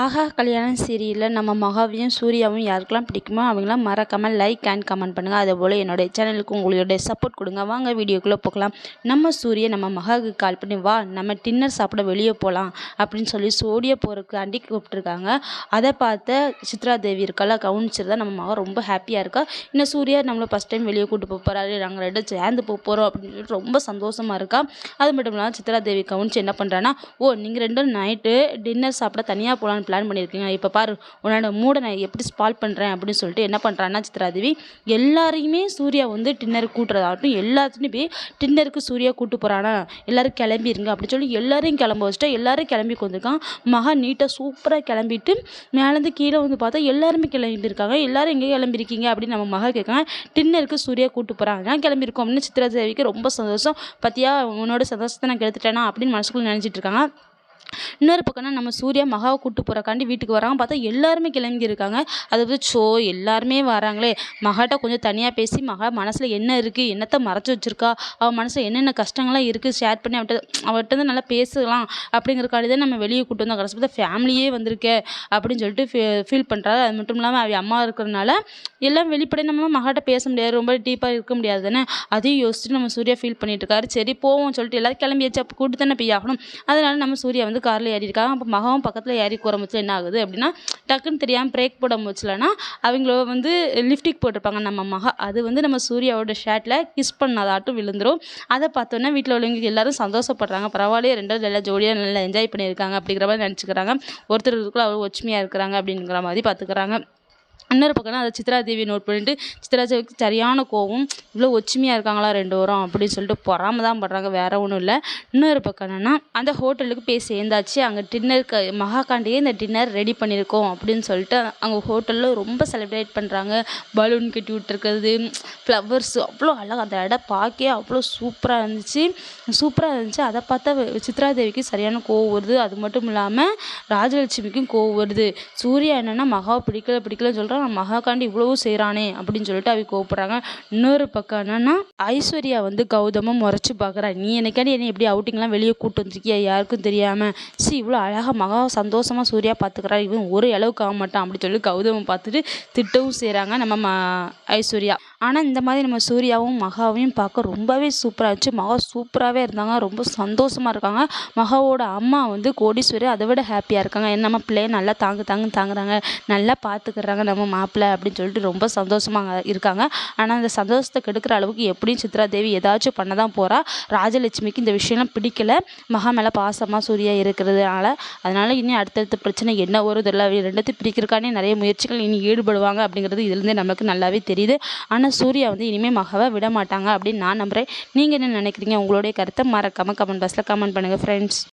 ஆஹா கல்யாணம் சீரியலில். நம்ம மகாவையும் சூர்யாவும் யாருக்கெல்லாம் பிடிக்குமோ அவங்களாம் மறக்காமல் லைக் அண்ட் கமெண்ட் பண்ணுங்கள் அதேபோல் என்னுடைய சேனலுக்கு உங்களுடைய சப்போர்ட் கொடுங்க. வாங்க வீடியோக்குள்ளே போகலாம். நம்ம சூரிய நம்ம மகாவுக்கு கால் பண்ணி வா நம்ம டின்னர் சாப்பிட வெளியே போகலாம் அப்படின்னு சொல்லி சோடியா போகிறதுக்காண்டி கூப்பிட்ருக்காங்க அதை பார்த்த சித்ரா தேவி இருக்கால கவனிச்சது தான் நம்ம மகா ரொம்ப ஹாப்பியாக இருக்கா? இன்னும் சூர்யா நம்மளை ஃபஸ்ட் டைம் வெளியே கூப்பிட்டு போக போகிறாரு நாங்கள் ரெண்டும் சேர்ந்து போக போகிறோம் அப்படின்னு சொல்லிட்டு ரொம்ப சந்தோஷமாக இருக்கா? அது மட்டும் இல்லாமல் சித்ரா தேவி கவனிச்சு என்ன பண்ணுறான்னா ஓ நீங்கள் ரெண்டும் நைட்டு டின்னர் சாப்பிட தனியாக போகலான்னு பிளான் பண்ணியிருக்கீங்க. இப்போ பாரு உன்னோட மூடை நான் எப்படி ஸ்பால் பண்ணுறேன் அப்படின்னு சொல்லிட்டு என்ன பண்ணுறான்னா சித்ராதேவி எல்லாரையுமே சூர்யா வந்து டின்னருக்கு கூட்டுறதாகட்டும் எல்லாத்துலேயும் போய் டின்னருக்கு சூர்யா கூட்டு போகிறானா எல்லோரும் கிளம்பிருங்க அப்படின்னு சொல்லி எல்லாரையும் கிளம்ப வச்சுட்டா எல்லோரும் கிளம்பி வந்திருக்கான் மகா நீட்டாக சூப்பராக கிளம்பிட்டு மேலேருந்து கீழே வந்து பார்த்தா எல்லாருமே கிளம்பியிருக்காங்க. எல்லோரும் எங்கே கிளம்பிருக்கீங்க அப்படின்னு நம்ம மகா கேட்காங்க டின்னருக்கு சூர்யா கூட்டு போகிறாங்க நான் கிளம்பியிருக்கோம் அப்படின்னு சித்ராதேவிக்கு ரொம்ப சந்தோஷம். பார்த்தியா உன்னோட சந்தோஷத்தை நான் கெடுத்துட்டேனா அப்படின்னு மனசுக்குள்ளே நினச்சிட்டு இருக்காங்க. இன்னொரு பக்கம்னா நம்ம சூர்யா மகாவை கூப்பிட்டு போகிறக்காண்டி வீட்டுக்கு வராங்க. பார்த்தா எல்லாருமே கிளம்பி இருக்காங்க அதை வந்து சோ எல்லாருமே வராங்களே. மகாட்ட கொஞ்சம் தனியாக பேசி மகா மனசில் என்ன இருக்குது என்னத்தை மறைச்சி வச்சுருக்கா அவள் மனசில் என்னென்ன கஷ்டங்கள்லாம் இருக்குது ஷேர் பண்ணி அவட்ட அவர்கிட்ட வந்து நல்லா பேசலாம் அப்படிங்கிறக்காண்டி தான் நம்ம வெளியே கூப்பிட்டு வந்தோம். கடைசி பார்த்தா ஃபேமிலியே வந்திருக்கே அப்படின்னு சொல்லிட்டு ஃபீ ஃபீல் பண்ணுறாரு அது மட்டும் இல்லாமல் அவள் அம்மா இருக்கிறனால எல்லாம் வெளிப்படைய நம்ம மகாட்ட பேச முடியாது. ரொம்ப டீப்பாக இருக்க முடியாது தானே? அதையும் யோசிச்சுட்டு நம்ம சூர்யா ஃபீல் பண்ணிட்டு இருக்காரு. சரி போவோம் சொல்லிட்டு எல்லாரும் கிளம்பியாச்சு. அப்போ கூட்டு தானே போய் ஆகணும். அதனால நம்ம சூர்யா வந்து காரில் ஏறி இருக்காங்க அப்போ மகவும் பக்கத்தில் ஏறி போகிற என்ன ஆகுது அப்படின்னா டக்குன்னு தெரியாமல் பிரேக் போட முச்சிலனா அவங்கள வந்து லிஃப்டிக் போட்டிருப்பாங்க. நம்ம மகா அது வந்து நம்ம சூர்யாவோட ஷர்ட்டில் கிஸ் பண்ணதாட்டும் விழுந்துரும். அதை பார்த்தோன்னா வீட்டில் உள்ளவங்க எல்லாரும் சந்தோஷப்படுறாங்க. பரவாயில்லையே ரெண்டாவது நல்லா ஜோடியாக நல்லா என்ஜாய் பண்ணியிருக்காங்க அப்படிங்கிற மாதிரி நினச்சிக்கிறாங்க. ஒருத்தர் ஒருத்தருக்குள்ள அவ்வளோ ஒற்றுமையாக இருக்கிறாங்க அப்படிங்கிற மாதிரி பார்த்துக்கிறாங்க. இன்னொரு பக்கம்னா அதை சித்ரா தேவி நோட் பண்ணிட்டு சித்ராதேவிக்கு சரியான கோவம் இவ்வளோ ஒற்றுமையாக இருக்காங்களா ரெண்டு பேரும் அப்படின்னு சொல்லிட்டு பொறாம தான் படுறாங்க வேறு ஒன்றும் இல்லை. இன்னொரு பக்கம் என்னென்னா அந்த ஹோட்டலுக்கு போய் சேர்ந்தாச்சு. அங்கே டின்னருக்கு மகாகாண்டியே இந்த டின்னர் ரெடி பண்ணியிருக்கோம் அப்படின்னு சொல்லிட்டு அங்கே ஹோட்டலில் ரொம்ப செலிப்ரேட் பண்ணுறாங்க பலூன் கட்டி விட்டுருக்கிறது ஃப்ளவர்ஸ் அவ்வளோ அழகாக அந்த இடம் பார்க்கே அவ்வளோ சூப்பராக இருந்துச்சு. சூப்பராக இருந்துச்சு. அதை பார்த்தா சித்ரா தேவிக்கு சரியான கோவம் வருது. அது மட்டும் இல்லாமல் ராஜலட்சுமிக்கும் கோவம் வருது. சூர்யா என்னென்னா மகா பிடிக்கல பிடிக்கலன்னு சொல்கிறான் மகாகாண்டி இவ்வளவு செய்கிறானே அப்படின்னு சொல்லிட்டு அவங்க கோவப்படுறாங்க. இன்னொரு பக்கம் என்னன்னா ஐஸ்வர்யா வந்து கௌதமம் முறைச்சி பார்க்குறா நீ எனக்காண்டி என்ன எப்படி அவுட்டிங்லாம் வெளியே கூட்டு வந்திருக்கியா? யாருக்கும் தெரியாமல் சி இவ்வளோ அழகாக மகா சந்தோஷமாக சூர்யா பார்த்துக்கிறா இவன் ஒரு அளவுக்கு ஆக மாட்டான் அப்படின்னு சொல்லி கௌதமம் பார்த்துட்டு திட்டவும் செய்கிறாங்க நம்ம ம ஐஸ்வர்யா. ஆனால் இந்த மாதிரி நம்ம சூர்யாவும் மகாவையும் பார்க்க ரொம்பவே சூப்பராக இருந்துச்சு. மகா சூப்பராகவே இருந்தாங்க. ரொம்ப சந்தோஷமாக இருக்காங்க. மகாவோட அம்மா வந்து கோடீஸ்வரி அதை விட ஹாப்பியாக இருக்காங்க நம்ம பிள்ளைய நல்லா தாங்கு தாங்கு தாங்குறாங்க. நல்லா பார்த்துக்கிறாங்க நம்ம மாப்பிள்ளை அப்படின்னு சொல்லிட்டு ரொம்ப சந்தோஷமாக இருக்காங்க. ஆனால் அந்த சந்தோஷத்தை கெடுக்கிற அளவுக்கு எப்படியும் சித்ரா தேவி ஏதாச்சும் பண்ண தான் போகிறா ராஜலட்சுமிக்கு இந்த விஷயம்லாம் பிடிக்கல. மகா மேலே பாசமாக சூர்யா இருக்கிறதுனால. அதனால் இனி அடுத்தடுத்த பிரச்சனை என்ன வருது இல்லை ரெண்டுத்தையும் பிரிக்கிறக்கானே நிறைய முயற்சிகள் இனி ஈடுபடுவாங்க அப்படிங்கிறது இதுலேருந்தே நமக்கு நல்லாவே தெரியுது. ஆனால் சூர்யா வந்து இனிமேல் மகாவை விட மாட்டாங்க அப்படின்னு நான் நம்புகிறேன் நீங்கள் என்ன நினைக்கிறீங்க? உங்களுடைய கருத்தை மறக்காமல் கமெண்ட் பாக்ஸில் கமெண்ட் பண்ணுங்கள் ஃப்ரெண்ட்ஸ்